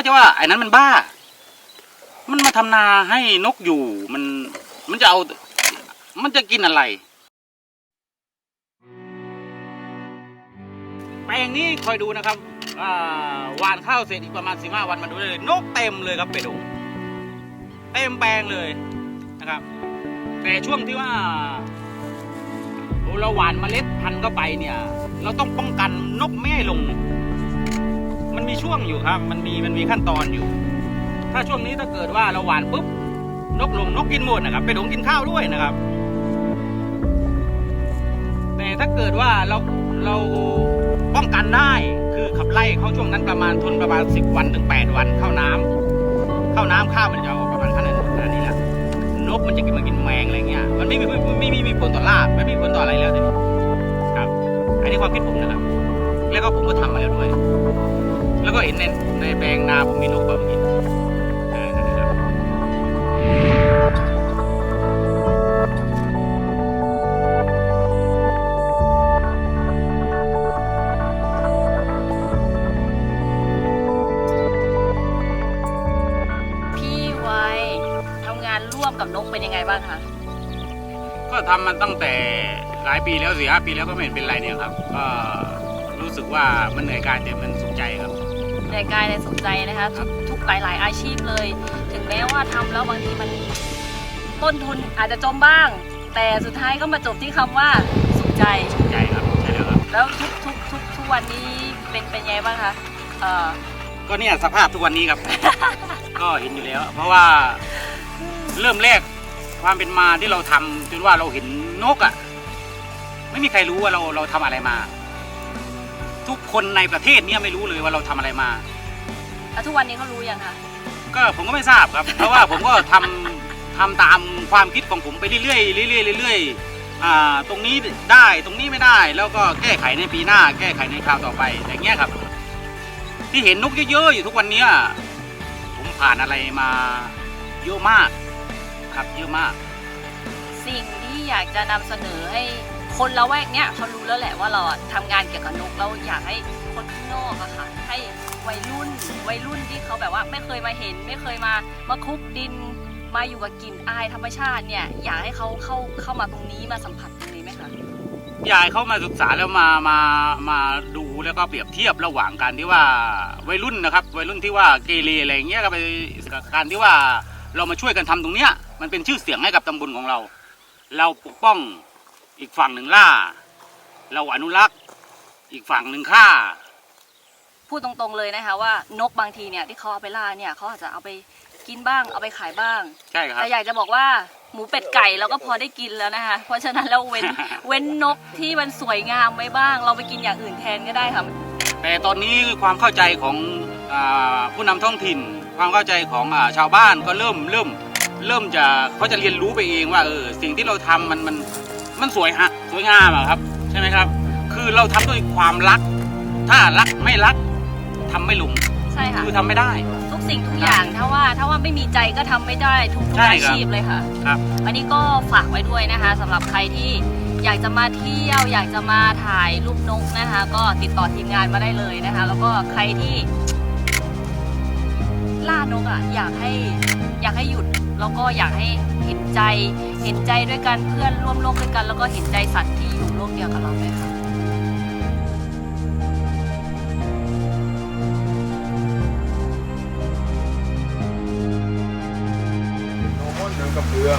ก็จะว่าไอ้นั้นมันบ้า มันมาทำนาให้นกอยู่มันมันจะเอา มันจะกินอะไรแปลงนี้คอยดูนะครับหวานข้าวเสร็จอีกประมาณสิบห้าวันมาดูเลยนกเต็มเลยครับเป็ดโงเต็มแปลงเลยนะครับ แต่ช่วงที่ว่าเราหว่านเมล็ดพันธุ์เข้าไปเนี่ย เราต้องป้องกันนกไม่ให้ลง มันมีช่วงอยู่ครับ มันมีมันมีขั้นตอนอยู่ ถ้าช่วงนี้ถ้าเกิดว่าเราหวานปุ๊บนกลงนกกินหมดนะครับเป็ดงกินข้าวด้วยนะครับ แต่ถ้าเกิดว่าเราเราป้องกันได้คือขับไล่เขาช่วงนั้นประมาณทนประมาณสิบวันถึงแปดวันเข้าน้ำเข้าน้ำข้าวมันจะออกประมาณขนาดขนาดนี้แหละนกมันจะกินมากินแมงอะไรเงี้ยมันไม่มีไม่ม่ไม่มีผลต่อลาบไม่มีผลต่ออะไรแล้วทีนี้ครับอันนี้ความคิดผมนะครับแล้วก็ผมก็ทำมาแล้วด้วย แล้วก็เห็นในในแปลงนาผมมีนกแบบนี้เออนั่นแหละครับพี่ไว้ทำงานร่วมกับนกเป็นยังไงบ้างคะ ก็ทำมันตั้งแต่หลายปีแล้วสี่ห้าปีแล้วก็ไม่เห็นเป็นไรเนี่ยครับ ก็รู้สึกว่ามันเหนื่อยกายแต่มันสุข ใจครับในกายในสนใจนะคะทุกทุกหลาย ๆ อาชีพเลย ถึงแม้ว่าทำแล้วบางทีมันต้นทุนอาจจะจมบ้าง แต่สุดท้ายก็มาจบที่คำว่าสุขใจสุขใจครับใช่แล้วครับแล้วทุกทุกทุกทุกวันนี้เป็นเป็นไงบ้างคะเอ่อก็เนี่ยสภาพทุกวันนี้ครับ ก็เห็นอยู่แล้ว เพราะว่าเริ่มแรกความเป็นมาที่เราทำจนว่าเราเห็นนกอะ่ะ ไม่มีใครรู้ว่าเราเราทำอะไรมา ทุกคนในประเทศเนี้ไม่รู้เลยว่าเราทำอะไรมา แล้วทุกวันนี้เขารู้ยังคะก็ผมก็ไม่ทราบครับ เพราะว่าผมก็ทำทำตามความคิดของผมไปเรื่อยๆเรื่อยๆเรื่อยๆอ่าตรงนี้ได้ตรงนี้ไม่ได้ แล้วก็แก้ไขในปีหน้า แก้ไขในคราวต่อไปอย่างเงี้ยครับ ที่เห็นนกเยอะๆอยู่ทุกวันเนี้ยผมผ่านอะไรมาเยอะมาก ครับเยอะมาก สิ่งที่อยากจะนำเสนอให้ คนละแวกเนี้ยเขารู้แล้วแหละว่าเราอะทำงานเกี่ยวกับนกแล้วอยากให้คนข้างนอกอะค่ะ ให้วัยรุ่นวัยรุ่นที่เขาแบบว่าไม่เคยมาเห็น ไม่เคยมามาคุกดิน มาอยู่กับกลิ่นอายธรรมชาติเนี่ยอยากให้เขาเข้าเข้ามาตรงนี้มาสัมผัสตรงนี้ไหมคะยายเข้ามาศึกษาแล้วมามามาดูแล้วก็เปรียบเทียบระหว่างการที่ว่าวัยรุ่นนะครับ วัยรุ่นที่ว่าเกเรอะไรเงี้ยกับไปกับการที่ว่าเรามาช่วยกันทำตรงเนี้ยมันเป็นชื่อเสียงให้กับตำบลของเรา เราปกป้อง อีกฝั่งหนึ่งล่า เราอนุรักษ์ อีกฝั่งหนึ่งฆ่า พูดตรงๆเลยนะคะว่านกบางทีเนี่ยที่เขาเอาไปล่าเนี่ยเขาอาจจะเอาไปกินบ้างเอาไปขายบ้าง ใช่ครับ แต่อยากจะบอกว่าหมูเป็ดไก่เราก็พอได้กินแล้วนะคะ เพราะฉะนั้นเราเว้น เว้นนกที่มันสวยงามไว้บ้าง เราไปกินอย่างอื่นแทนก็ได้ค่ะ แต่ตอนนี้ความเข้าใจของอาผู้นำท้องถิ่น ความเข้าใจของอาชาวบ้านก็เริ่มเริ่ม เริ่มจะเขาจะเรียนรู้ไปเองว่าเออสิ่งที่เราทำมันมัน มันสวยฮะสวยงามอะครับ ใช่ไหมครับ คือเราทำด้วยความรัก ถ้ารักไม่รักทำไม่ลงใช่ค่ะคือทำไม่ได้ ทุกสิ่งทุกอย่างถ้าว่าถ้าว่าไม่มีใจก็ทำไม่ได้ทุกทุกใช่อาครับชีพเลยค่ะครับ อันนี้ก็ฝากไว้ด้วยนะคะสำหรับใครที่อยากจะมาเที่ยว อยากจะมาถ่ายรูปนกนะคะ ก็ติดต่อทีมงานมาได้เลยนะคะ แล้วก็ใครที่ ล่านกอะอยากให้ อยากให้หยุดแล้วก็อยากให้ เห็นใจ เห็นใจด้วยกันเพื่อนร่วมโลกด้วยกัน แล้วก็เห็นใจสัตว์ที่อยู่โลกเดียวกับเราด้วยค่ะนมอนหนังกับเรือ